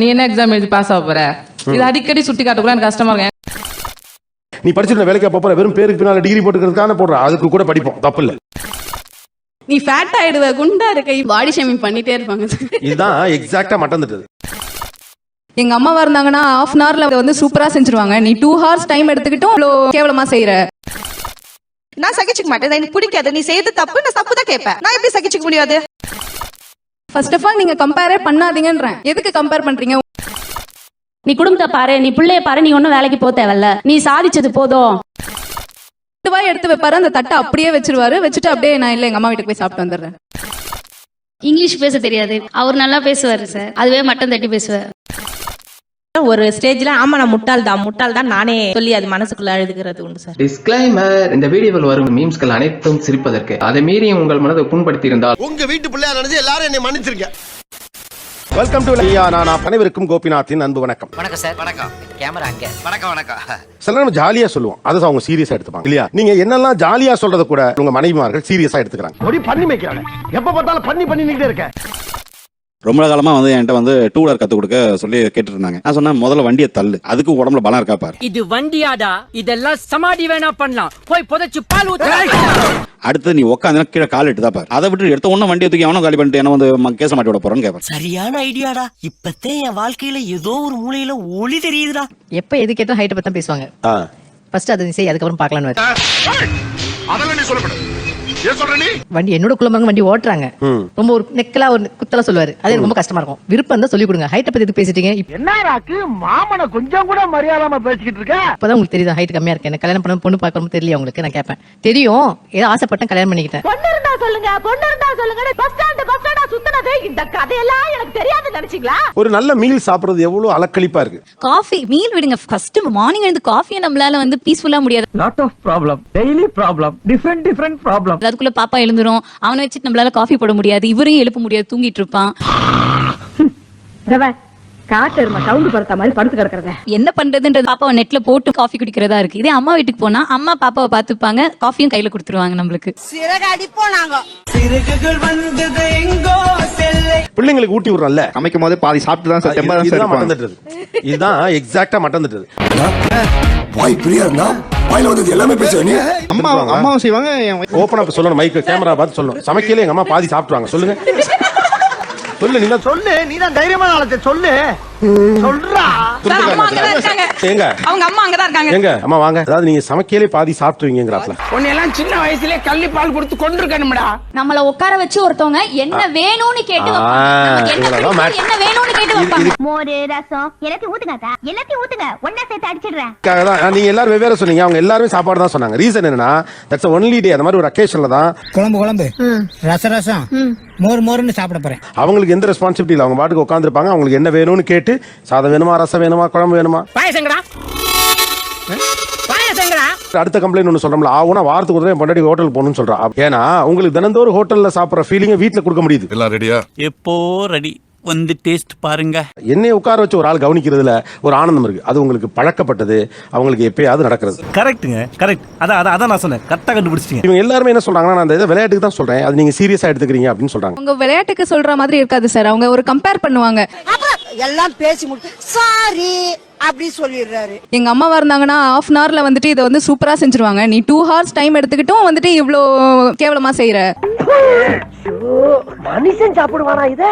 நீ என்ன எக்ஸாம் எழுதி பாஸ் ஆக போற? இது அடிக்கடி சுட்டி காட்டக்குள்ள எனக்கு கஷ்டமா இருக்கு. நீ படிச்சுட்டு வேலைக்கு போற வெறும் பேருக்கு பின்னால டிகிரி போட்டுக்கிறதுக்கான போடுற. அதுக்கு கூட படிப்போம். தப்பு இல்ல. நீ ஃபேட் ஆயிடுவ குண்டா இருக்க. பாடி ஷேமிங் பண்ணிட்டே இருப்பாங்க. இதுதான் எக்ஸாக்டா மட்டம் தட்டுது. எங்க அம்மாவா இருந்தாங்கன்னா ஹாஃப் அன் ஹவர்ல வந்து சூப்பரா செஞ்சுருவாங்க. நீ டூ ஹவர்ஸ் டைம் எடுத்துக்கிட்டும் இவ்வளோ கேவலமா செய்யற நான் சகிச்சுக்க மாட்டேன். எனக்கு பிடிக்காது. நீ செய்யறது தப்பு நான் தப்பு தான் கேட்பேன். நான் எப்படி சகிச்சுக்க முடியாது ஃபர்ஸ்ட் ஆஃப் ஆல் நீங்க கம்பேரே பண்ணாதீங்கன்றேன். எதுக்கு கம்பேர் பண்றீங்க? நீ குடும்பத்தை பாரு நீ பிள்ளைய பாரு நீ ஒன்னும் வேலைக்கு போக தேவையில்ல. நீ சாதிச்சது போதும். ரெண்டு வாய் எடுத்து வைப்பாரு அந்த தட்டை அப்படியே வச்சிருவாரு. வச்சுட்டு அப்படியே நான் இல்ல எங்க அம்மா வீட்டுக்கு போய் சாப்பிட்டு வந்துடுறேன். இங்கிலீஷ் பேச தெரியாது. அவர் நல்லா பேசுவாரு சார். அதுவே மட்டம் தட்டி பேசுவார். ஒரு ஸ்டேஜ்ல ஆமா நான் முட்டாள் தான் முட்டாள் தான் நானே சொல்லி அது மனசுக்குள்ள அழுதுகிறது உண்டு சார். டிஸ்கிளைமர் இந்த வீடியோவில் வரும் மீம்ஸ்கள் அனைத்தும் சிரிப்பதற்கு. அதை மீறி உங்கள் மனதை புண்படுத்தி இருந்தால் உங்க வீட்டு பிள்ளையா நினைச்சு எல்லாரும் என்னை மன்னிச்சிருக்க வெல்கம் டு நானா அனைவருக்கும் கோபிநாத்தின் அன்பு வணக்கம். வணக்கம் சார். வணக்கம். கேமரா அங்க. வணக்கம் வணக்கம். சில நம்ம ஜாலியா சொல்லுவோம். அதை அவங்க சீரியஸா எடுத்துப்பாங்க. இல்லையா? நீங்க என்னெல்லாம் ஜாலியா சொல்றத கூட உங்க மனைவிமார்கள் சீரியஸா எடுத்துக்கிறாங்க. பண்ணி வைக்கிறாங்க. எப்ப பார்த்தாலும் பண்ணி பண்ணிக்கிட்டே இருக்க. ரொம்ப காலமா வந்து என்கிட்ட வந்து டூ வீலர் கத்து கொடுக்க சொல்லி கேட்டு இருந்தாங்க நான் சொன்னேன் முதல்ல வண்டியை தள்ளு. அதுக்கு உடம்புல பலம் இருக்கா பாரு. இது வண்டியாடா. இதெல்லாம் சமாடி வேணா பண்ணலாம். போய் புதைச்சு பால் ஊத்து. அடுத்து நீ உட்காந்து கீழே கால் இட்டு தான் பாரு. அதை விட்டு எடுத்த உடனே வண்டியை தூக்கி அவனும் காலி பண்ணிட்டு என்ன வந்து கேச மாட்டி விட போறேன்னு கேட்பேன் சரியான ஐடியாடா. இப்பத்தே என் வாழ்க்கையில ஏதோ ஒரு மூலையில ஒளி தெரியுதுடா. எப்ப எது கேட்டோம் ஹைட் பத்தி பேசுவாங்க. ஃபர்ஸ்ட் அதை நீ செய் அதுக்கப்புறம் பார்க்கலாம் அதெல்லாம் நீ சொல்லப்படும் வண்டி என்னோட குடும்பம் வண்டி ஓட்டுறாங்க. ரொம்ப ஒரு நெக்கலா ஒரு குத்தலா சொல்லுவாரு. அது ரொம்ப கஷ்டமா இருக்கும். விருப்பம் தான் சொல்லி கொடுங்க. ஹைட்டை பத்தி எதுக்கு பேசிட்டீங்க இப்ப- என்னடாக்கு? மாமனை கொஞ்சம் கூட மரியாதாம பேசிக்கிட்டு இருக்க? இப்பதான் உங்களுக்கு தெரியுது? ஹைட் கம்மியா இருக்கு. எனக்கு கல்யாணம் பண்ண பொண்ணு பார்க்கணும் தெரியல உங்களுக்கு? நான் கேட்பேன் தெரியும். ஏதோ ஆசைப்பட்டேன் கல்யாணம் பண்ணிக்கிட்டேன். பொண்ணு இருந்தா சொல்லுங்க பொண்ணு இருந்தா சொல்லுங்க. பஸ் ஸ்டாண்ட் பஸ் ஸ்டாண்டா சுத்தினது இந்த கதையெல்லாம் எனக்கு தெரியாது நினைச்சீங்களா? ஒரு நல்ல மீல் சாப்பிடுறது எவ்வளவு அலக்களிப்பா இருக்கு. காஃபி மீல் விடுங்க. ஃபர்ஸ்ட் மார்னிங் எழுந்து காஃபியை நம்மளால வந்து பீஸ்ஃபுல்லா முடியாது. Lot of problem daily problem different different problem அதுக்குள்ள பாப்பா எழுந்துரும். அவனை வச்சுட்டு நம்மளால காஃபி போட முடியாது. இவரையும் எழுப்ப முடியாது. தூங்கிட்டு இருப்பான். காட்டெருமை சவுண்டு படுத்த மாதிரி படுத்து கிடக்குறத. என்ன பண்றதுன்றது பாப்பாவை நெட்ல போட்டு காஃபி குடிக்கிறதா இருக்கு. இதே அம்மா வீட்டுக்கு போனா அம்மா பாப்பாவை பாத்துப்பாங்க காஃபியும் கையில கொடுத்துருவாங்க நம்மளுக்கு. சிறகு அடிப்போம் நாங்க. பிள்ளைங்களுக்கு ஊட்டி விடுறோம்ல. சமைக்கும் போது பாதி சாப்பிட்டு தான் மட்டம் தட்டுறது இதுதான் எக்ஸாக்டா மட்டம் தட்டுறது வாய் பிரியா இருந்தா? வாயில வந்தது எல்லாமே பேசுவ நீ? அம்மா அம்மாவும் செய்வாங்க ஓப்பனா இப்ப சொல்லணும் மைக் கேமரா பார்த்து சொல்லணும். சமைக்கல எங்க அம்மா பாதி சாப்பிட்டுவாங்க சொல்லுங்க. சொல்லு நீங்க சொல்லு நீ தான் தைரியமான ஆளத்தை சொல்லு. சொல்றா. அம்மா அங்கதான் இருக்காங்க. எங்க அவங்க அம்மா அங்கதான் இருக்காங்க. எங்க அம்மா வாங்க. அதாவது நீங்க சமைக்கலே பாதி சாப்பிட்டுவீங்கிறாப்ல உன்னையெல்லாம் சின்ன வயசுலயே கள்ளி பால் கொடுத்து கொண்டிருக்கணும்டா நம்மள உட்கார வச்சு ஒருத்தவங்க என்ன வேணும்னு கேட்டு என்ன வேணும்னு மோரு ரசம் எல்லாத்தையும் ஊத்துங்க எல்லாத்தையும் ஊத்துங்க. சேர்த்து அடிச்சிடுறேன். நீங்க எல்லாரும் வெவ்வேறு சொன்னீங்க. அவங்க எல்லாருமே சாப்பாடு தான் சொன்னாங்க. ரீசன் என்னன்னா தட்ஸ் ஒன்லி டே அந்த மாதிரி ஒரு அக்கேஷன்ல தான் குழம்பு குழம்பு. ரச ரசம். மோர் மோர்னு சாப்பிட போறேன். அவங்களுக்கு எந்த ரெஸ்பான்சிபிலிட்டி இல்லை. அவங்க பாட்டுக்கு உட்காந்துருப்பாங்க அவங்களுக்கு என்ன வேணும்னு கேட்டு சாதம் வேணுமா? ரசம் வேணுமா? குழம்பு வேணுமா? பாயசங்கடா. பாயசங்கடா. அடுத்த கம்ப்ளைண்ட் ஒன்று சொல்றோம்ல. ஆகுனா வாரத்துக்கு ஒரு பொண்டாட்டி ஹோட்டல் போகணும்னு சொல்றா. ஏன்னா உங்களுக்கு தினந்தோறும் ஹோட்டல்ல சாப்பிட்ற ஃபீலிங்கை வீட்டில் கொடுக்க முடியுது. எல்லாம் ரெடியா எப்போ ரெடி வந்து டேஸ்ட் பாருங்க. என்னைய உட்கார வச்சு ஒரு ஆள் கவனிக்கிறதுல ஒரு ஆனந்தம் இருக்கு. அது உங்களுக்கு பழக்கப்பட்டது. அவங்களுக்கு எப்பயாவது நடக்கிறது. கரெக்ட்டுங்க கரெக்ட் அதான் அதான் அதான் நான் சொன்னேன். கரெக்டா கண்டுபிடிச்சிட்டீங்க. இவங்க எல்லாருமே என்ன சொல்றாங்கன்னா நான் அந்த இதை விளையாட்டுக்கு தான் சொல்றேன். அது நீங்க சீரியஸா எடுத்துக்கிறீங்க அப்படின்னு சொல்றாங்க. அவங்க விளையாட்டுக்கு சொல்ற மாதிரி இருக்காது சார் அவங்க ஒரு கம்பேர் பண்ணுவாங்க. எல்லாம் பேசி முடிச்சு சாரி அப்படி சொல்லிடுறாரு. எங்க அம்மாவா இருந்தாங்கன்னா ஹாஃப் அன் ஹவர்ல வந்துட்டு இதை வந்து சூப்பரா செஞ்சுருவாங்க. நீ டூ ஹவர்ஸ் டைம் எடுத்துக்கிட்டும் வந்துட்டு இவ்ளோ கேவலமா செய்யற மனுஷன் சாப்பிடுவானா இத?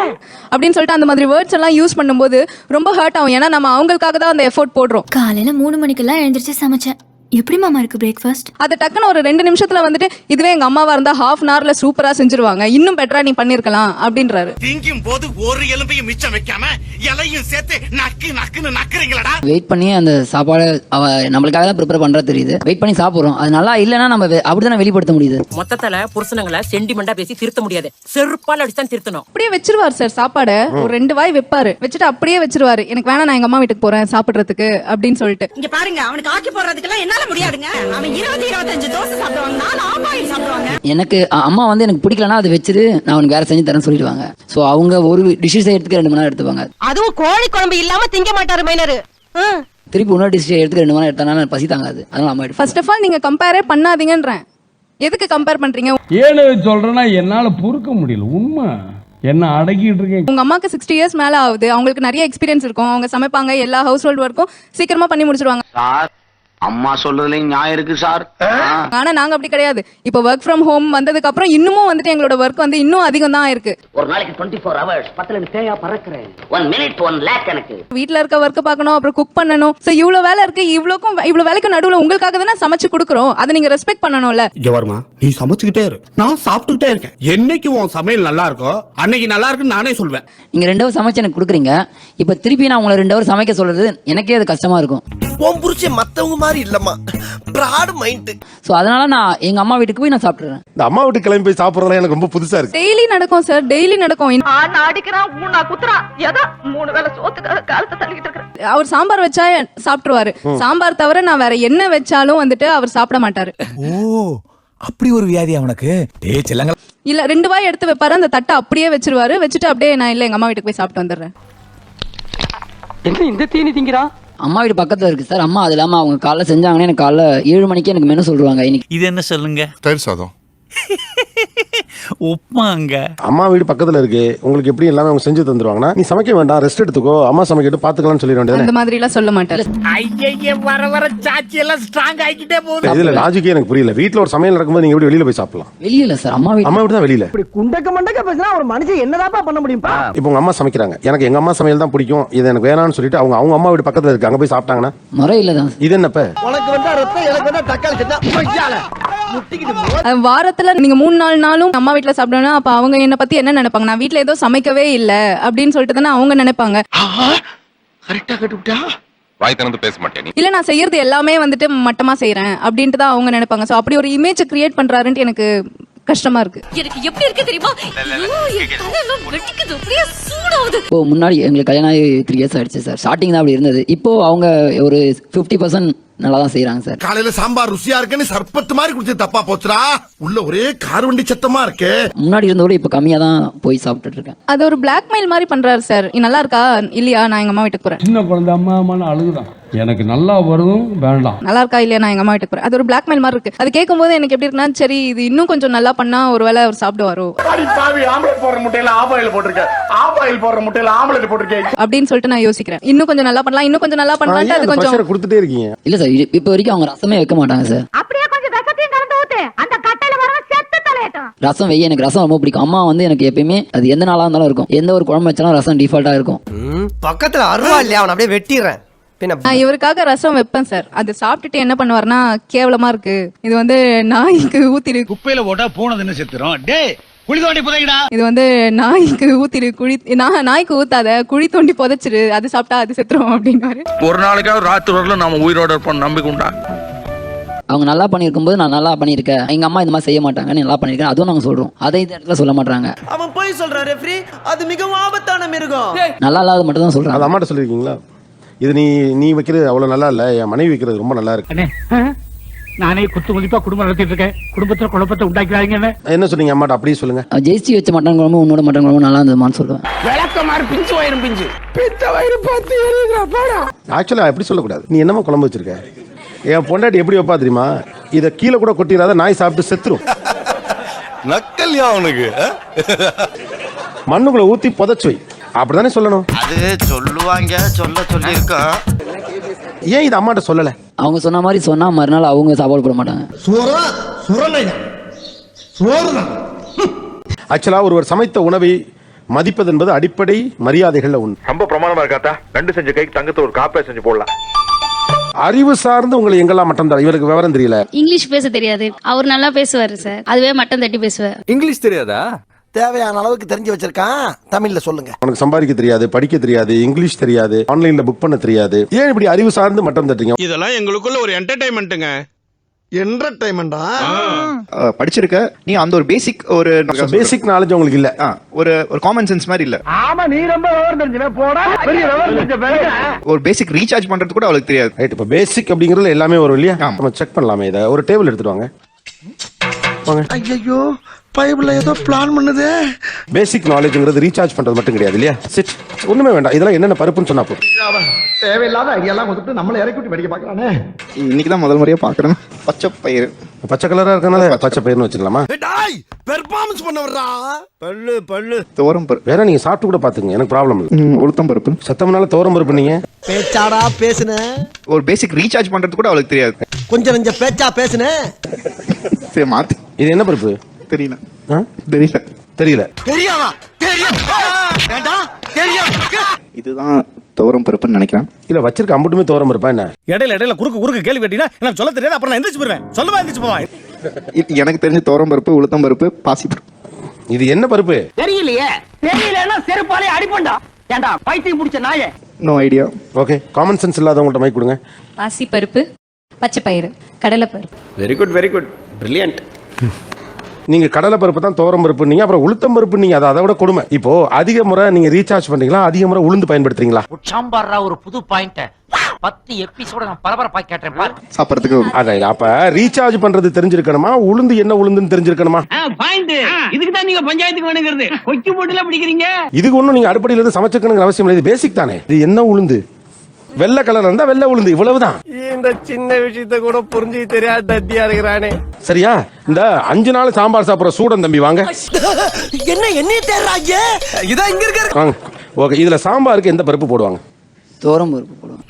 அப்படின்னு சொல்லிட்டு அந்த மாதிரி வேர்ட்ஸ் எல்லாம் யூஸ் பண்ணும்போது ரொம்ப ஹர்ட் ஆகும். ஏன்னா நம்ம அவங்களுக்காக தான் அந்த எஃபோர்ட் போடுறோம். காலையில மூணு மணிக்கெல்லாம் எழுந்திரிச்சு சமைச்சேன். எப்படி மாமா இருக்கு பிரேக்ஃபாஸ்ட் அதை டக்குன்னு ஒரு ரெண்டு நிமிஷத்துல வந்துட்டு இதுவே எங்க அம்மாவா இருந்தா ஹாஃப் அன் ஹவர்ல சூப்பரா செஞ்சுருவாங்க. இன்னும் பெட்டரா நீ பண்ணிருக்கலாம் அப்படின்றாரு. திங்கும் போது ஒரு எலும்பையும் மிச்சம் வைக்காம இலையும் சேர்த்து நக்கு நக்குன்னு நக்குறீங்களடா. வெயிட் பண்ணி அந்த சாப்பாடு அவ நம்மளுக்காக தான் ப்ரிப்பேர் பண்றா தெரியுது. வெயிட் பண்ணி சாப்பிடுறோம். அது நல்லா இல்லைன்னா நம்ம அப்படிதானே வெளிப்படுத்த முடியுது? மொத்தத்துல புருஷனுங்களை சென்டிமெண்டா பேசி திருத்த முடியாது. செருப்பால் அடிச்சுதான் திருத்தணும். அப்படியே வச்சிருவாரு சார் சாப்பாடை. ஒரு ரெண்டு வாய் வைப்பாரு. வச்சுட்டு அப்படியே வச்சிருவாரு. எனக்கு வேணா நான் எங்க அம்மா வீட்டுக்கு போறேன் சாப்பிடுறதுக்கு அப்படின்னு சொல்லிட்டு. இங்க பாருங்க அவனுக்கு ஆக்கி போடுறதுக்கெல்லாம் என்னால முடியாதுங்க. அவன் இருபது இருபத்தஞ்சு தோசை சாப்பிடுவாங்க நாலு ஆப்பாயில் சாப்பிடுவாங்க. எனக்கு அம்மா வந்து எனக்கு பிடிக்கலன்னா அதை வச்சுட்டு நான் உனக்கு வேற செஞ்சு தரேன்னு சொல்லிடுவாங்க. ஸோ அவங்க ஒரு டிஷ் செய்யறதுக்கு ரெண்டு மணி நேரம் எடுத்துப்பாங்க. அதுவும் கோழி குழம்பு இல்லாம திங்க மாட்டாரு மைனரு. திருப்பி இன்னொரு டிஷ் எடுத்துக்க ரெண்டு மணி நேரம் எடுத்தனால பசி தாங்காது. அதனால அம்மா ஃபர்ஸ்ட் ஆஃப் ஆல் நீங்க கம்பேரே பண்ணாதீங்கன்றேன். எதுக்கு கம்பேர் பண்றீங்க? ஏழு சொல்றேன்னா என்னால பொறுக்க முடியல. உண்மை. என்ன அடக்கிட்டு இருக்கேன். உங்க அம்மாக்கு சிக்ஸ்டி இயர்ஸ் மேல ஆகுது. அவங்களுக்கு நிறைய எக்ஸ்பீரியன்ஸ் இருக்கும். அவங்க சமைப்பாங்க எல்லா ஹவுஸ் ஹோல்ட் ஒர்க்கும் சீக்கிரமா பண்ணி முடிச்சிருவாங்க. சார் அம்மா சொல்றதுலயும் நியாயம் இருக்கு சார். ஆனா நாங்க அப்படி கிடையாது. இப்போ ஒர்க் ஃப்ரம் ஹோம் வந்ததுக்கு அப்புறம் இன்னமும் வந்துட்டு எங்களோட ஒர்க் வந்து இன்னும் அதிகம் தான் இருக்கு. ஒரு நாளைக்கு டுவெண்ட்டி ஃபோர் ஹவர்ஸ் பத்துல தேயா பறக்குறேன். ஒன் மினிட் ஒன் லேக் எனக்கு. வீட்ல இருக்க ஒர்க் பார்க்கணும் அப்புறம் குக் பண்ணணும். சோ இவ்வளவு வேலை இருக்கு இவ்வளோக்கும் இவ்வளவு வேலைக்கு நடுவுல உங்களுக்காக தானே சமைச்சு கொடுக்குறோம். அதை நீங்க ரெஸ்பெக்ட் பண்ணணும்ல. இங்க வருமா நீ சமைச்சுக்கிட்டே இரு. நான் சாப்பிட்டுக்கிட்டே இருக்கேன். என்னைக்கு உன் சமையல் நல்லா இருக்கோ அன்னைக்கு நல்லா இருக்குன்னு நானே சொல்வேன். நீங்க ரெண்டு ஹவர் சமைச்சு எனக்கு கொடுக்குறீங்க. இப்ப திருப்பி நான் உங்களை ரெண்டு ஹவர் சமைக்க சொல்றது எனக்கே அது கஷ்டமா இருக்கும். உன் புருஷன் மத்தவங்க மாதிரி இல்லம்மா. ப்ராட் மைண்ட் ஸோ அதனால நான் எங்க அம்மா வீட்டுக்கு போய் நான் சாப்பிட்டுறேன். இந்த அம்மா வீட்டுக்கு கிளம்பி போய் சாப்பிட்றதுலாம் எனக்கு ரொம்ப புதுசா இருக்கு. டெய்லி நடக்கும் சார் டெய்லி நடக்கும். ஆனா அடிக்கிறான் ஊனா குத்துறான் ஏதோ மூணு வேளை சோத்துக்காக காலத்தை தள்ளிக்கிட்டு இருக்கிறேன் அவர் சாம்பார் வச்சா சாப்பிட்டுருவாரு. சாம்பார் தவிர நான் வேற என்ன வச்சாலும் வந்துட்டு அவர் சாப்பிட மாட்டாரு. ஓ அப்படி ஒரு வியாதி அவனுக்கு? டே செல்லங்க இல்ல ரெண்டு வாய் எடுத்து வைப்பாரு. அந்த தட்டை அப்படியே வச்சிருவாரு. வச்சுட்டு அப்படியே நான் இல்ல எங்க அம்மா வீட்டுக்கு போய் சாப்பிட்டு வந்துடுறேன். என்ன இந்த தீனி திங்கிறான் அம்மா வீடு பக்கத்துல இருக்கு சார். அம்மா அது இல்லாம அவங்க காலைல செஞ்சாங்கன்னா எனக்கு காலைல ஏழு மணிக்கு எனக்கு மெனு சொல்லுவாங்க இன்னைக்கு இது என்ன சொல்லுங்க? தயிர் சாதம். உப்புமாங்க அம்மா வீடு பக்கத்துல இருக்கு. உங்களுக்கு எப்படி எல்லாமே அவங்க செஞ்சு தந்துருவாங்கன்னா நீ சமைக்க வேண்டாம் ரெஸ்ட் எடுத்துக்கோ அம்மா சமைக்கிட்டு பாத்துக்கலாம்னு சொல்லிட வேண்டியது அந்த மாதிரி எல்லாம் சொல்ல மாட்டாரு. ஐய வர வர சாட்சி எல்லாம் ஸ்ட்ராங் ஆகிட்டே போகுது. இதுல லாஜிக்கே எனக்கு புரியல. வீட்ல ஒரு சமையல் நடக்கும்போது நீங்க எப்படி வெளியில போய் சாப்பிடலாம்? வெளியே இல்ல சார் அம்மா வீடு அம்மா வீடு தான் வெளியில. குண்டக்க மண்டக்க பேசினா ஒரு மனுஷன் என்னதாப்பா பண்ண முடியும்பா இப்போ உங்க அம்மா சமைக்கிறாங்க. எனக்கு எங்க அம்மா சமையல் தான் பிடிக்கும். இது எனக்கு வேணாம்னு சொல்லிட்டு அவங்க அவங்க அம்மா வீடு பக்கத்துல இருக்கு. அங்க போய் சாப்பிட்டாங்கன்னா? முறை இல்ல தான் இது என்னப்ப? உனக்கு வந்தா ரத்தம் எனக்கு வந்தா தக்காளி வாரத்துல நீங்க மூணு நாலு நாளும் அம்மா வீட்ல சாப்பிடணும் அப்ப அவங்க என்ன பத்தி என்ன நினைப்பாங்க? நான் வீட்ல ஏதோ சமைக்கவே இல்ல அப்படின்னு சொல்லிட்டு தானே அவங்க நினைப்பாங்க. கரெக்டா கட்டுவிட்டா வாய் திறந்து பேச மாட்டேன் இல்ல நான் செய்யறது எல்லாமே வந்துட்டு மட்டமா செய்யறேன் அப்படின்ட்டு தான் அவங்க நினைப்பாங்க. சோ அப்படி ஒரு இமேஜ் கிரியேட் பண்றாருன்ட்டு எனக்கு கஷ்டமா இருக்கு. எனக்கு எப்படி இருக்கு தெரியுமா? இப்போ முன்னாடி எங்களுக்கு கல்யாணம் ஆகி த்ரீ இயர்ஸ் ஆயிடுச்சு சார். ஸ்டார்டிங் தான் அப்படி இருந்தது. இப்போ அவங்க ஒரு ஃபிஃப்டி பர்சன்ட் நல்லா தான் செய்றாங்க சார். காலையில சாம்பார் ருசியா இருக்குன்னு சர்பத்து மாதிரி குடிச்சது தப்பா போச்சுடா. உள்ள ஒரே கார் வண்டி சத்தமா இருக்கு. முன்னாடி இருந்தோட இப்போ கம்மியா தான் போய் சாப்பிட்டுட்டு இருக்கேன். அது ஒரு பிளாக்மெயில் மாதிரி பண்றாரு சார். நல்லா இருக்கா? இல்லையா? நான் எங்க அம்மா வீட்டுக்கு போறேன். சின்ன குழந்தை அம்மா அம்மான்னு அழுகுதான். எனக்கு நல்லா வருதும் வேண்டாம். நல்லா இருக்கா இல்லையா? நான் எங்க அம்மா வீட்டுக்கு போறேன். அது ஒரு பிளாக்மெயில் மாதிரி இருக்கு. அது கேட்கும்போது எனக்கு எப்படி இருக்குன்னா சரி இது இன்னும் கொஞ்சம் நல்லா பண்ணா ஒருவேளை அவர் சாப்பிடுவாரோ? போடுற முட்டையில ஆபாயில் போட்டிருக்க. ஆபாயில் போடுற முட்டையில ஆம்பளை போட்டிருக்கேன் அப்படின்னு சொல்லிட்டு நான் யோசிக்கிறேன். இன்னும் கொஞ்சம் நல்லா பண்ணலாம் இன்னும் கொஞ்சம் நல்லா பண்ணலான்ட்டு அது கொஞ்சம் ப்ரெஷரை கொடுத்துட்டே இருக்கீங்க. இல்ல சார் இது- இப்போ வரைக்கும் அவங்க ரசமே வைக்க மாட்டாங்க சார். அப்படியே கொஞ்சம் விஷத்தையும் கலந்து ஊத்து. அந்த கட்டையில வரவன் செத்து தலையட்டும். ரசம் வெய்ய எனக்கு ரசம் ரொம்ப பிடிக்கும். அம்மா வந்து எனக்கு எப்பயுமே அது எந்த நாளா இருந்தாலும் இருக்கும். எந்த ஒரு குழம்பு வச்சாலும் ரசம் டிஃபால்ட்டா இருக்கும். பக்கத்துல அருவா இல்லையா? அவன் அப்படியே வெட்டிடுறேன். பின்ன நான் இவருக்காக ரசம் வைப்பேன் சார் அது சாப்பிட்டுட்டு என்ன பண்ணுவாருன்னா கேவலமா இருக்கு. இது வந்து நாய்க்கு ஊத்திரு குப்பையில போட்டா பூனது என்ன செத்துரும்? டே குழி தோண்டி புதைக்கடா இது வந்து நாய்க்கு ஊத்திரு குழி நான் நாய்க்கு ஊத்தாத குழி தோண்டி புதைச்சிரு அது சாப்பிட்டா அது செத்துரும் அப்படின்னாரு ஒரு நாளைக்காவது ராத்திரி வரல நாம உயிரோட இருப்போம் நம்பிக்கை உண்டா? அவங்க நல்லா பண்ணியிருக்கும் போது நான் நல்லா பண்ணியிருக்கேன். எங்க அம்மா இந்த மாதிரி செய்ய மாட்டாங்க நல்லா பண்ணியிருக்கேன். அதுவும் நாங்க சொல்றோம். அதை இந்த இடத்துல சொல்ல மாட்டாங்க. அவன் போய் சொல்றான் ரெஃப்ரி அது மிகவும் ஆபத்தான மிருகம். நல்லா இல்லாத மட்டும் தான் அது சொல்றாங்க அம்மாட்ட சொல்லிருக்கீங்களா? இது நீ நீ வைக்கிறது அவ்வளவு நல்லா இல்ல என் மனைவி வைக்கிறது ரொம்ப நல்லா இருக்கு. நானே குத்து மதிப்பா குடும்பம் நடத்திட்டு இருக்கேன். குடும்பத்துல குழப்பத்தை உண்டாக்கிறாங்க என்ன சொன்னீங்க அம்மாட்ட? அப்படியே சொல்லுங்க. ஜெயிச்சு வச்ச மட்டன் குழம்பு உன்னோட மட்டன் குழம்பு நல்லா இருந்ததுமான்னு சொல்லுவேன். விளக்க மாதிரி பிஞ்சு. வயிறு பிஞ்சு பித்த வயிறு பார்த்து ஆக்சுவலா எப்படி சொல்லக்கூடாது. நீ என்னமோ குழம்பு வச்சிருக்க? என் பொண்டாட்டி எப்படி வைப்பா தெரியுமா? இதை கீழே கூட கொட்டிடாத நாய் சாப்பிட்டு செத்துரும். நக்கல்யா அவனுக்கு மண்ணுக்குள்ள ஊத்தி புதைச்சு வை. அப்படிதானே சொல்லணும். அது சொல்லுவாங்க சொல்ல சொல்லி இருக்கோம் ஏன் இது அம்மாட்ட சொல்லல? அவங்க சொன்ன மாதிரி சொன்னா மறுநாள் அவங்க சாப்பாடு போட மாட்டாங்க. சோறா சுரலை சோறுதான் ஆக்சுவலா ஒருவர் சமைத்த உணவை மதிப்பது என்பது அடிப்படை மரியாதைகள்ல ஒன்று ரொம்ப பிரமாதமா இருக்காத்தா ரெண்டு செஞ்ச கைக்கு தங்கத்தை ஒரு காப்பே செஞ்சு போடலாம். அறிவு சார்ந்து உங்களை எங்கெல்லாம் மட்டம் தர இவருக்கு விவரம் தெரியல. இங்கிலீஷ் பேச தெரியாது. அவர் நல்லா பேசுவாரு சார். அதுவே மட்டம் தட்டி பேசுவார். இங்கிலீஷ் தெரியாதா? தேவையான அளவுக்கு தெரிஞ்சு வச்சிருக்கான். தமிழ்ல சொல்லுங்க. உனக்கு சம்பாதிக்க தெரியாது படிக்க தெரியாது இங்கிலீஷ் தெரியாது ஆன்லைன்ல புக் பண்ண தெரியாது. ஏன் இப்படி அறிவு சார்ந்து மட்டம் தட்டுறீங்க? இதெல்லாம் எங்களுக்குள்ள ஒரு என்டர்டைன்மெண்ட்டுங்க என்டர்டைன்மெண்டா படிச்சிருக்க. நீ அந்த ஒரு பேசிக் ஒரு பேசிக் நாலேஜ் உங்களுக்கு இல்ல. ஒரு ஒரு காமன் சென்ஸ் மாதிரி இல்ல. ஆமா நீ ரொம்ப ஒரு பேசிக் ரீசார்ஜ் பண்றது கூட அவளுக்கு தெரியாது. ரைட் இப்போ பேசிக் அப்படிங்கறதுல எல்லாமே வரும் இல்லையா? நம்ம செக் பண்ணலாமே இதை. ஒரு டேபிள் எடுத்துட்டு வாங்க. வாங்க. ஐயோ பைபிள்ல ஏதோ பிளான் பண்ணுதே. பேசிக் நாலேஜ்ங்கிறது ரீசார்ஜ் பண்றது மட்டும் கிடையாது இல்லையா? சிட் ஒண்ணுமே வேண்டாம். இதெல்லாம் என்னென்ன பருப்புன்னு சொன்னா போதும் தேவையில்லாத ஐடியாலாம் கொடுத்துட்டு நம்மள இறக்கி விட்டு படிக்க பாக்குறானே இன்னைக்கு தான் முதல் முறையா பாக்குறேன் பச்சை பயிறு. பச்சை கலரா இருக்கனால பச்சை பயிர்னு வச்சுக்கலாமா? பெர்ஃபார்மன்ஸ் பண்ண வர்றா? பல்லு பல்லு. துவரம் பருப்பு. வேற நீங்க சாப்பிட்டு கூட பாத்துங்க எனக்கு ப்ராப்ளம் இல்லை. உளுத்தம் பருப்பு. சத்தம்னால தோரம் பருப்பு நீங்க? பேச்சாடா பேசுன. ஒரு பேசிக் ரீசார்ஜ் பண்றது கூட அவளுக்கு தெரியாது. கொஞ்சம் நெஞ்ச பேச்சா பேசுன. சரி மாத்து. இது என்ன பருப்பு? தெரியல. ஆ? தெரியல. தெரியல. தெரியாதா? தெரியும் வேண்டாம் தெரியும் இதுதான் துவரம் பருப்புன்னு நினைக்கிறேன். இல்ல வச்சிருக்க அம்புட்டுமே தோரம் பருப்பா என்ன? இடையில இடையில குறுக்கு குறுக்கு கேள்வி கேட்டீங்கன்னா எனக்கு சொல்ல தெரியாது. அப்புறம் நான் எந்திரிச்சு போயிருவேன் சொல்லவா எந்திரிச்சு போவான் எனக்கு தெரிஞ்ச துவரம் பருப்பு உளுத்தம் பருப்பு பாசி பருப்பு இது என்ன பருப்பு? தெரியலையே. தெரியலன்னா செருப்பாலே அடிப்பண்டா. ஏண்டா பைத்தியம் முடிச்ச நாயே. No idea okay common sense இல்லாதவங்கள்ட்ட mike கொடுங்க. பாசி பருப்பு பச்சை பயிறு கடலை பருப்பு very good very good brilliant நீங்க கடலை பருப்பு தான் தோரம் பருப்பு நீங்க அப்புறம் உளுத்தம் பருப்பு நீங்க அது அதை விட கொடுமை. இப்போ அதிக முறை நீங்க ரீசார்ஜ் பண்றீங்களா? அதிக முறை உளுந்து பயன்படுத்துறீங்களா? சாம்பார்ரா ஒரு புது பாயிண்ட் பத்து எபிசோட நான் பரபரப்பா கேட்டேன் பாரு. சாப்பிட்றதுக்கு அதான் அப்ப ரீசார்ஜ் பண்றது தெரிஞ்சிருக்கணுமா? உளுந்து என்ன உளுந்துன்னு தெரிஞ்சிருக்கணுமா? பாயிண்ட் இதுக்கு தான் நீங்க பஞ்சாயத்துக்கு வேணுங்கிறது. கொக்கி போட்டுல பிடிக்கிறீங்க? இதுக்கு ஒண்ணும் நீங்க அடுப்படியில இருந்து சமைச்சுக்கணுங்கிற அவசியம் இல்லை. இது பேசிக் தானே. இது என்ன உளுந்து? வெள்ளை கலர் இருந்தா வெள்ளை உளுந்து இவ்வளவுதான். இந்த சின்ன விஷயத்த கூட புரிஞ்சு தெரியாத தத்தியா இருக்கிறானே. சரியா? இந்த அஞ்சு நாள் சாம்பார் சாப்பிடுற சூடன் தம்பி வாங்க. என்ன என்ன தேர்றாங்க இதான் இங்க இருக்க. வாங்க. ஓகே இதுல சாம்பாருக்கு எந்த பருப்பு போடுவாங்க? தோரம் பருப்பு போடுவாங்க.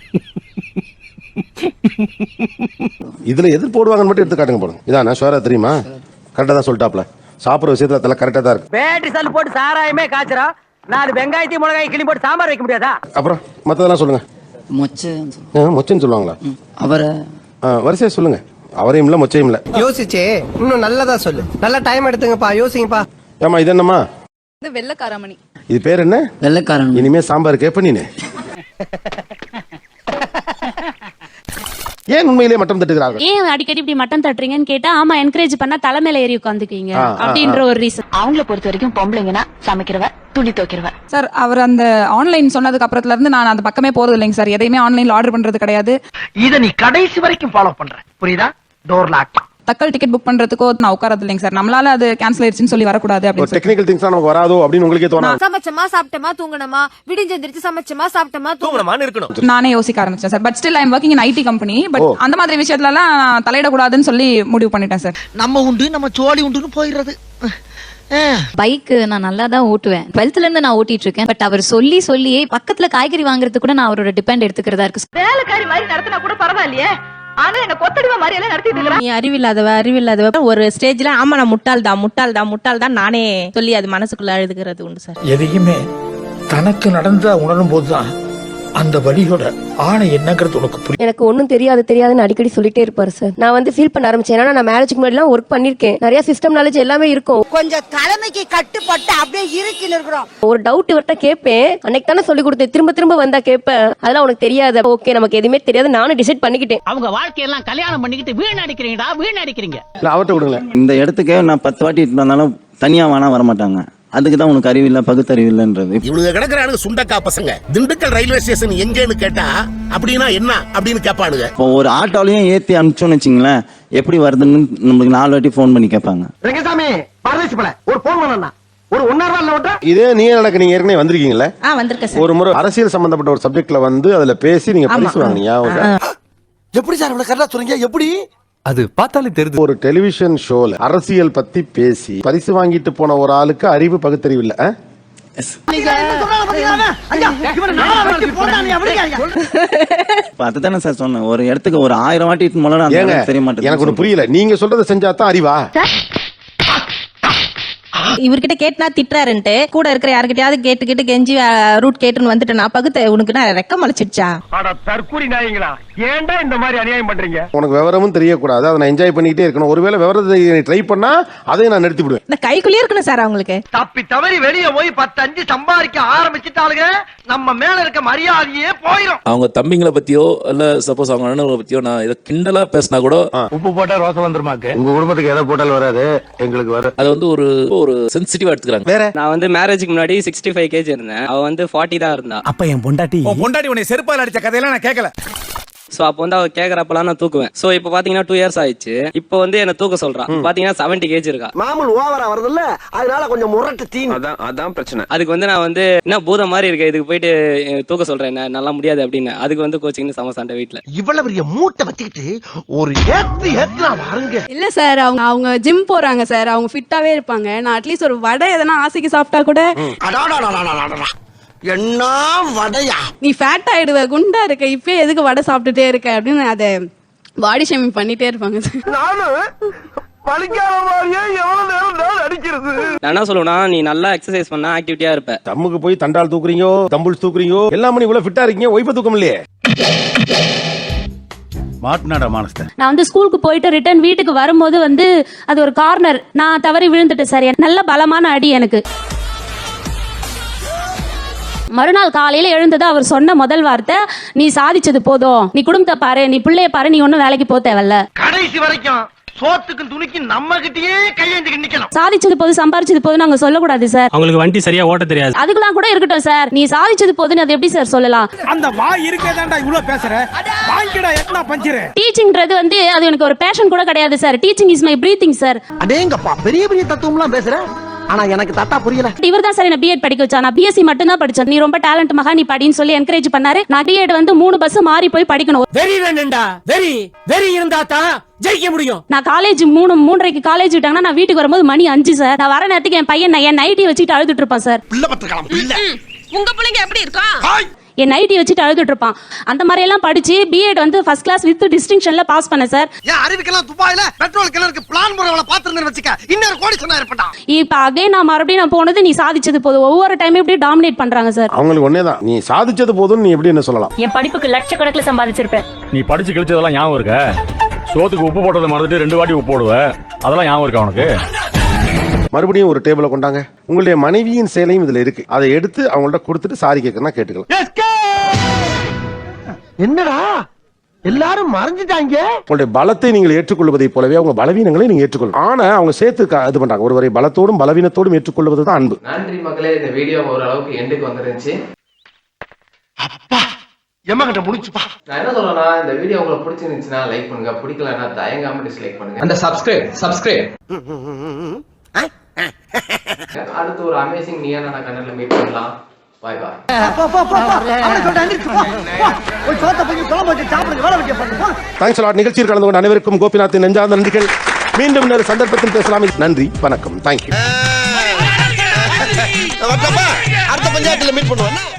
இதுல எது போடுவாங்கன்னு மட்டும் எடுத்து காட்டுங்க போடுங்க. இதானே ஷோரா தெரியுமா? கரெக்டா தான் சொல்லிட்டாப்ல. சாப்பிடுற விஷயத்துல அதெல்லாம் கரெக்டா தான் இருக்கு. பேட்டரி சல் போட்டு சாராயமே காய்ச்சறா நாலு வெங்காயத்தையும் மிளகாய் கிளி போட்டு சாம்பார் வைக்க முடியாதா? அப்புறம் மத்ததெல்லாம் சொல்லுங்க. மொச்சைன்னு சொல்லுவாங்க. ஆ, மொச்சைன்னு சொல்லுவாங்களா. அவரை வரிசையா சொல்லுங்க. அவரையும் இல்ல மொச்சையும் இல்ல. யோசிச்சே இன்னும் நல்லதா சொல்லு. நல்ல டைம் எடுத்துங்கப்பா யோசிங்கப்பா. ஏமா இது என்னம்மா? இது வெள்ளக்காரமணி. இது பேர் என்ன? வெள்ளைக்காரன். இனிமே சாம்பார் கேப்ப நீனு. ஏன் உண்மையிலே மட்டம் தட்டுகிறார்கள்? ஏன் அடிக்கடி இப்படி மட்டன் தட்டுறீங்கன்னு கேட்டா ஆமா என்கரேஜ் பண்ணா தலைமையில ஏறி ஆ, அப்படின்ற ஒரு ரீசன் அவங்கள பொறுத்த வரைக்கும் பொம்பளைங்கன்னா சமைக்கிறவ துணி துவைக்கிறவ. சார் அவர் அந்த ஆன்லைன் சொன்னதுக்கு அப்புறத்துல இருந்து நான் அந்த பக்கமே போறது இல்லைங்க சார். எதையுமே ஆன்லைன்ல ஆர்டர் பண்றது கிடையாது. இத நீ கடைசி வரைக்கும் ஃபாலோ பண்ற. புரியுதா? Door lock tatkal ticket book பண்றதுக்கோ நான் உட்காரது இல்லைங்க சார். நம்மளால அது கேன்சல் ஆயிடுச்சுன்னு சொல்லி வரக்கூடாது அப்படின்னு டெக்னிக்கல் திங்ஸ் நமக்கு வராதோ அப்படின்னு உங்களுக்கே தோணும் சமைச்சமா சாப்பிட்டமா தூங்கணுமா விடிஞ்செந்திரிச்சு சமைச்சமா சாப்பிட்டமா தூங்கணுமான்னு இருக்கணும். நானே யோசிக்க ஆரம்பிச்சேன் sir. But still I am working in IT company but அந்த மாதிரி விஷயத்துல எல்லாம் நான் தலையிடக்கூடாதுன்னு சொல்லி முடிவு பண்ணிட்டேன் சார். நம்ம உண்டு நம்ம சோழி உண்டுன்னு போயிடுறது. பைக் நான் நல்லா தான் ஓட்டுவேன். டுவெல்த்ல இருந்து நான் ஓட்டிட்டு இருக்கேன் பட் அவர் சொல்லி சொல்லியே பக்கத்துல காய்கறி வாங்குறதுக்கு கூட நான் அவரோட டிபெண்ட் எடுத்துக்கிறதா இருக்கு. வேலைக்காரி மாதிரி நடத்தினா கூட பரவாயில்லையே. ஆனா என்ன கொத்தடிவ மாதிரி எல்லாம் நடத்திட்டு இருக்கிறேன் நீ அறிவில்லாதவ அறிவில்லாதவ. ஒரு ஸ்டேஜ்ல ஆமா நான் முட்டாள் தான் முட்டாள் தான் முட்டாள் தான் நானே சொல்லி அது மனசுக்குள்ள அழுதுகிறது உண்டு சார். எதையுமே தனக்கு நடந்ததா உணரும் போதுதான் அந்த வழியோட ஆணை என்னங்கிறது உனக்கு புரியும் எனக்கு ஒண்ணும் தெரியாது தெரியாதுன்னு அடிக்கடி சொல்லிட்டே இருப்பாரு சார் நான் வந்து ஃபீல் பண்ண ஆரம்பிச்சேன். ஏன்னா நான் மேரேஜ்க்கு முன்னாடி எல்லாம் ஒர்க் பண்ணிருக்கேன். நிறைய சிஸ்டம் நாலேஜ் எல்லாமே இருக்கும். கொஞ்சம் தலைமைக்கு கட்டுப்பட்டு அப்படியே இருக்கின்னு இருக்கிறோம். ஒரு டவுட் இவர்கிட்ட கேட்பேன். அன்னைக்கு தானே சொல்லி கொடுத்தேன். திரும்ப திரும்ப வந்தா கேட்பேன். அதெல்லாம் உனக்கு தெரியாது. ஓகே நமக்கு எதுவுமே தெரியாது. நானும் டிசைட் பண்ணிக்கிட்டேன். அவங்க வாழ்க்கையெல்லாம் கல்யாணம் பண்ணிக்கிட்டு வீண் அடிக்கிறீங்கடா வீண் அடிக்கிறீங்க. அவர்கிட்ட இந்த இடத்துக்கு நான் பத்து வாட்டி இட்டு வந்தாலும் தனியா வேணா வரமாட்டாங்க. அதுக்கு தான் உனக்கு அறிவில்லை பகுத்தறிவில்லைன்றது. இவனுங்க கிடக்குறானுங்க சுண்டக்கா பசங்க. திண்டுக்கல் ரயில்வே ஸ்டேஷன் எங்கன்னு கேட்டா அப்படின்னா என்ன அப்படின்னு கேட்பானுங்க. இப்போ ஒரு ஆட்டோலையும் ஏத்தி அனுப்பிச்சோன்னு வச்சுங்களேன் எப்படி வருதுன்னு நம்மளுக்கு நாலு வாட்டி ஃபோன் பண்ணி கேட்பாங்க. ரங்கசாமி பரதேசி பல ஒரு போன் பண்ணா ஒரு ஒன்னார் இதே நீ எனக்கு நீங்க ஏற்கனவே வந்திருக்கீங்கல்ல? ஆ வந்திருக்கேன் சார். ஒரு முறை அரசியல் சம்பந்தப்பட்ட ஒரு சப்ஜெக்ட்ல வந்து அதுல பேசி நீங்க பரிசு வாங்குனீங்க. எப்படி சார் இவ்வளவு கரெக்டா சொல்றீங்க? எப்படி? அது பார்த்தாலே தெரியுது ஒரு டெலிவிஷன் ஷோல அரசியல் பத்தி பேசி பரிசு வாங்கிட்டு போன ஒரு ஆளுக்கு அறிவு பகுத்தறிவு இல்ல அதுதானே சார் சொன்னேன். ஒரு இடத்துக்கு ஒரு ஆயிரம் வாட்டி தெரிய மாட்டேங்குது. எனக்கு ஒண்ணு புரியல. நீங்க சொல்றதை செஞ்சா தான் அறிவா இவர்கிட்ட கேட்டுனா திட்டுறாருன்ட்டு கூட இருக்கிற யாருக்கிட்டயாவது கேட்டு கேட்டு கெஞ்சி ரூட் கேட்டுன்னு வந்துட்டு நான் பகுத்த உனக்கு நான் ரெக்கம் அழைச்சிடுச்சா? தற்கூரி நாயங்களா ஏன்டா இந்த மாதிரி அநியாயம் பண்றீங்க? உனக்கு விவரமும் தெரியக்கூடாது அதை நான் என்ஜாய் பண்ணிக்கிட்டே இருக்கணும். ஒருவேளை விவரத்தை ட்ரை பண்ணா அதையும் நான் நிறுத்தி விடுவேன். இந்த கைக்குள்ளேயே இருக்கணும் சார் அவங்களுக்கு. தப்பி தவறி வெளிய போய் பத்து அஞ்சு சம்பாதிக்க ஆரம்பிச்சுட்டாளுங்க நம்ம மேல இருக்க மரியாதையே போயிடும் அவங்க தம்பிங்களை பத்தியோ இல்ல சப்போஸ் அவங்க அண்ணங்களை பத்தியோ நான் இதை கிண்டலா பேசினா கூட உப்பு போட்டா ரோசம் வந்துருமாக்கு? உங்க குடும்பத்துக்கு எதை போட்டாலும் வராது எங்களுக்கு வர அது வந்து ஒரு ஒரு சென்சிட்டிவா எடுத்துக்கிறாங்க. வேற? நான் வந்து மேரேஜ்க்கு முன்னாடி சிக்ஸ்டி ஃபைவ் கேஜி இருந்தேன். அவ வந்து ஃபார்ட்டி தான் இருந்தா. அப்ப என் பொண்டாட்டி? பொண்டாடி உன்னை செருப்பால் அடிச்ச கதையெல்லாம் நான் கேட்கல சோ அப்போ வந்து அவ கேக்குறப்பலாம் நான் தூக்குவேன். சோ இப்போ பாத்தீங்கன்னா டூ இயர்ஸ் ஆயிடுச்சு. இப்போ வந்து என்ன தூக்க சொல்றான் பாத்தீங்கன்னா செவன்டி கேஜி இருக்கா? மாமூல் ஓவரா வருதுல்ல? அதனால கொஞ்சம் முரட்டு தீன் அதான் அதான் பிரச்சனை. அதுக்கு வந்து நான் வந்து என்ன பூதம் மாதிரி இருக்கு இதுக்கு போயிட்டு தூக்க சொல்றேன் என்ன? நல்லா முடியாது அப்படின்னு. அதுக்கு வந்து கோச்சிங்னு சம சண்டை வீட்டுல இவ்வளவு பெரிய மூட்டை வச்சுக்கிட்டு ஒரு ஏத்து ஏத்துனா பாருங்க இல்ல சார் அவங்க அவங்க ஜிம் போறாங்க சார். அவங்க ஃபிட்டாவே இருப்பாங்க. நான் அட்லீஸ்ட் ஒரு வடை எதனா ஆசைக்கு சாப்பிட்டா கூட. என்ன வடையா? நீ ஃபேட் ஆயிடுவ குண்டா இருக்க இப்பயே எதுக்கு வடை சாப்பிட்டுட்டே இருக்க அப்படின்னு அதை பாடி ஷேமிங் பண்ணிட்டே இருப்பாங்க. நானும் நான் என்ன சொல்லுவேன்னா நீ நல்லா எக்ஸசைஸ் பண்ணா ஆக்டிவிட்டியா இருப்ப. தம்முக்கு போய் தண்டால் தூக்குறீங்க தம்புள்ஸ் தூக்குறீங்க எல்லாமே இவ்வளவு ஃபிட்டா இருக்கீங்க ஒய்ஃபை தூக்கம் இல்லையே மாட்டினாடா மானஸ்த நான் வந்து ஸ்கூலுக்கு போயிட்டு ரிட்டர்ன் வீட்டுக்கு வரும்போது வந்து அது ஒரு கார்னர் நான் தவறி விழுந்துட்டேன் சார் நல்ல பலமான அடி எனக்கு. மறுநாள் காலையில எழுந்தது அவர் சொன்ன முதல் வார்த்தை நீ சாதிச்சது போதும். நீ குடும்பத்தை பாரு. நீ பிள்ளைய பாரு. நீ ஒன்னும் வேலைக்கு போக தேவையில்ல. கடைசி வரைக்கும் சோத்துக்கும் துணிக்கு நம்ம கிட்டயே கையேந்தி நிக்கணும். சாதிச்சது போது சம்பாரிச்சது போது நாங்க சொல்லக்கூடாது சார் அவங்களுக்கு வண்டி சரியா ஓட்ட தெரியாது. அதுக்கெல்லாம் கூட இருக்கட்டும் சார் நீ சாதிச்சது போதுன்னு அது எப்படி சார் சொல்லலாம்? அந்த வாய் இருக்கேதான்டா இவ்வளவு பேசுற. வாங்கிடா எத்தனா பஞ்சிரு. டீச்சிங்ன்றது வந்து அது எனக்கு ஒரு பேஷன் கூட கிடையாது sir teaching is my breathing sir அடேங்கப்பா பெரிய பெரிய தத்துவம்லாம் பேசுற? ஆனா எனக்கு தட்டா புரியல. இவர் தான் சார் என்ன பிஎட் படிக்க வச்சா நான் பிஎஸ்சி மட்டும் தான் படிச்சேன். நீ ரொம்ப டேலண்ட் மகா நீ படின்னு சொல்லி என்கரேஜ் பண்ணாரு. நான் பிஎட் வந்து மூணு பஸ் மாறி போய் படிக்கணும். வெறி வேணும்டா வெறி. வெறி இருந்தா தான் ஜெயிக்க முடியும். நான் காலேஜ் மூணு மூன்றரைக்கு காலேஜ் விட்டாங்கன்னா நான் வீட்டுக்கு வரும்போது மணி அஞ்சு சார் நான் வர நேரத்துக்கு என் பையன் நான் என் நைட்டி வச்சுட்டு அழுதுட்டு இருப்பான் சார் பிள்ளை பத்திரக்கலாம் பிள்ளை உங்க பிள்ளைங்க எப்படி இருக்கும் என் நைட்டி வச்சுட்டு அழுதுட்டு இருப்பான் அந்த மாதிரி எல்லாம் படிச்சு பிஎட் வந்து ஃபர்ஸ்ட் கிளாஸ் வித் டிஸ்டிங்ஷன்ல பாஸ் பண்ணேன் சார் ஏன் அறிவிக்கலாம் துபாயில பெட்ரோல் கிணறுக்கு பிளான் போறவள பாத்துருந்தேன்னு வச்சுக்க இன்னொரு கோடி சொன்னா இருப்பட்டா இப்ப அகைன் நான் மறுபடியும் நான் போனது நீ சாதிச்சது போதும். ஒவ்வொரு டைம் இப்படி டாமினேட் பண்றாங்க சார் அவங்களுக்கு ஒன்னேதான் நீ சாதிச்சது போதும் நீ எப்படி என்ன சொல்லலாம்? என் படிப்புக்கு லட்சக்கணக்கில் சம்பாதிச்சிருப்பேன். நீ படிச்சு கழிச்சதெல்லாம் ஞாபகம் இருக்க? சோத்துக்கு உப்பு போட்டதை மறந்துட்டு ரெண்டு வாட்டி உப்பு போடுவ. அதெல்லாம் ஞாபகம் இருக்கா உனக்கு? மறுபடியும் ஒரு டேபிள கொண்டாங்க. உங்களுடைய மனைவியின் சேலையும் இதுல இருக்கு. அதை எடுத்து அவங்கள்ட்ட கொடுத்துட்டு சாரி கேட்கறதா கேட்டுக்கலாம். என்னடா? எல்லாரும் மறைஞ்சிட்டாங்க. உங்களுடைய பலத்தை நீங்கள் ஏற்றுக்கொள்வதைப் போலவே அவங்க பலவீனங்களை நீங்க ஏற்றுக்கொள்ளும் ஆனா அவங்க சேர்த்து இது பண்றாங்க. ஒருவரை பலத்தோடும் பலவீனத்தோடும் ஏற்றுக்கொள்வது தான் அன்பு. நன்றி மக்களே இந்த வீடியோ ஓரளவுக்கு எண்டுக்கு வந்துருந்துச்சு. எம்ம கிட்ட முடிச்சுப்பா. நான் என்ன சொல்றேன்னா இந்த வீடியோ உங்களுக்கு பிடிச்சிருந்துச்சுன்னா லைக் பண்ணுங்க. பிடிக்கலன்னா தயங்காம டிஸ்லைக் பண்ணுங்க. அந்த சப்ஸ்கிரைப் சப்ஸ்கிரைப் அடுத்து ஒரு அமேசிங் நீயா நான் கண்ணல மீட் பண்ணலாம். பாய் பாய் தேங்க்ஸ் லாட் நிகழ்ச்சியில் கலந்து கொண்ட அனைவருக்கும் கோபிநாத்தின் நெஞ்சார்ந்த நன்றிகள் மீண்டும் இன்னொரு சந்தர்ப்பத்தில் பேசலாம் நன்றி வணக்கம் தேங்க்யூ அடுத்த பஞ்சாயத்துல மீட் பண்ணுவோம்